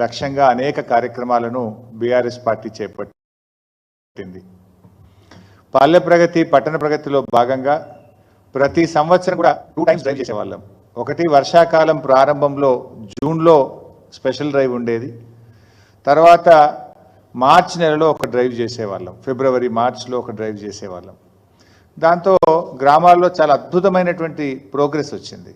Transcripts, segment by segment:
లక్ష్యంగా అనేక కార్యక్రమాలను బీఆర్ఎస్ పార్టీ చేపట్టింది. పల్లె ప్రగతి పట్టణ ప్రగతిలో భాగంగా ప్రతి సంవత్సరం కూడా టూ టైమ్స్ డ్రైవ్ చేసేవాళ్ళం. ఒకటి వర్షాకాలం ప్రారంభంలో జూన్లో స్పెషల్ డ్రైవ్ ఉండేది. తర్వాత మార్చ్ నెలలో ఒక డ్రైవ్ చేసేవాళ్ళం. ఫిబ్రవరి మార్చ్లో ఒక డ్రైవ్ చేసేవాళ్ళం. దాంతో గ్రామాల్లో చాలా అద్భుతమైనటువంటి ప్రోగ్రెస్ వచ్చింది.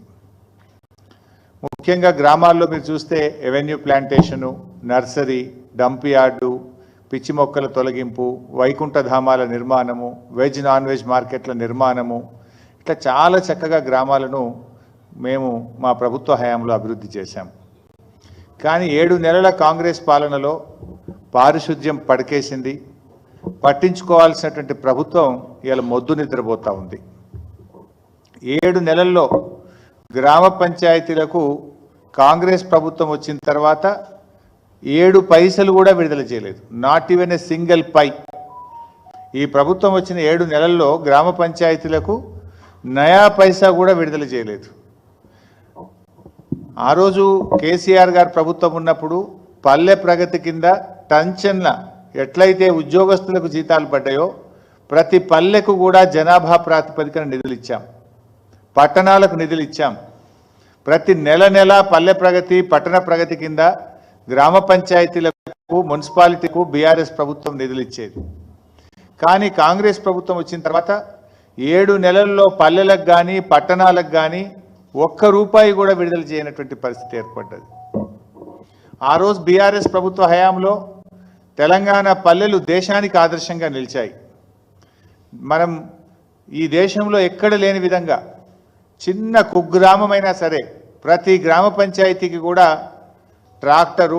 ముఖ్యంగా గ్రామాల్లో మీరు చూస్తే avenue plantation nursery dump yard పిచ్చి మొక్కల తొలగింపు వైకుంఠధామాల నిర్మాణము వెజ్ నాన్ వెజ్ మార్కెట్ల నిర్మాణము. ఇట్లా చాలా చక్కగా గ్రామాలను మేము మా ప్రభుత్వ హయాంలో అభివృద్ధి చేశాం. కానీ ఏడు నెలల కాంగ్రెస్ పాలనలో పారిశుద్ధ్యం పడకేసింది. పట్టించుకోవాల్సినటువంటి ప్రభుత్వం ఇలా మొద్దు నిద్రపోతూ ఉంది. ఏడు నెలల్లో గ్రామ పంచాయతీలకు కాంగ్రెస్ ప్రభుత్వం వచ్చిన తర్వాత ఏడు పైసలు కూడా విడుదల చేయలేదు. Not even a single pie ఈ ప్రభుత్వం వచ్చిన ఏడు నెలల్లో గ్రామ పంచాయతీలకు నయా పైసా కూడా విడుదల చేయలేదు. ఆ రోజు కేసీఆర్ గారు ప్రభుత్వం ఉన్నప్పుడు పల్లె ప్రగతి కింద టంచన్ల ఎట్లయితే ఉద్యోగస్తులకు జీతాలు పడ్డాయో ప్రతి పల్లెకు కూడా జనాభా ప్రాతిపదికన నిధులు ఇచ్చాం. పట్టణాలకు నిధులు ఇచ్చాం. ప్రతి నెల నెల పల్లె ప్రగతి పట్టణ ప్రగతి కింద గ్రామ పంచాయతీలకు మున్సిపాలిటీకు బీఆర్ఎస్ ప్రభుత్వం నిధులు ఇచ్చేది. కానీ కాంగ్రెస్ ప్రభుత్వం వచ్చిన తర్వాత ఏడు నెలల్లో పల్లెలకు కానీ పట్టణాలకు కానీ ఒక్క రూపాయి కూడా విడుదల చేయనటువంటి పరిస్థితి ఏర్పడ్డది. ఆ రోజు బీఆర్ఎస్ ప్రభుత్వ హయాంలో తెలంగాణ పల్లెలు దేశానికి ఆదర్శంగా నిలిచాయి. మనం ఈ దేశంలో ఎక్కడ లేని విధంగా చిన్న కుగ్రామమైనా సరే ప్రతి గ్రామ పంచాయతీకి కూడా ట్రాక్టరు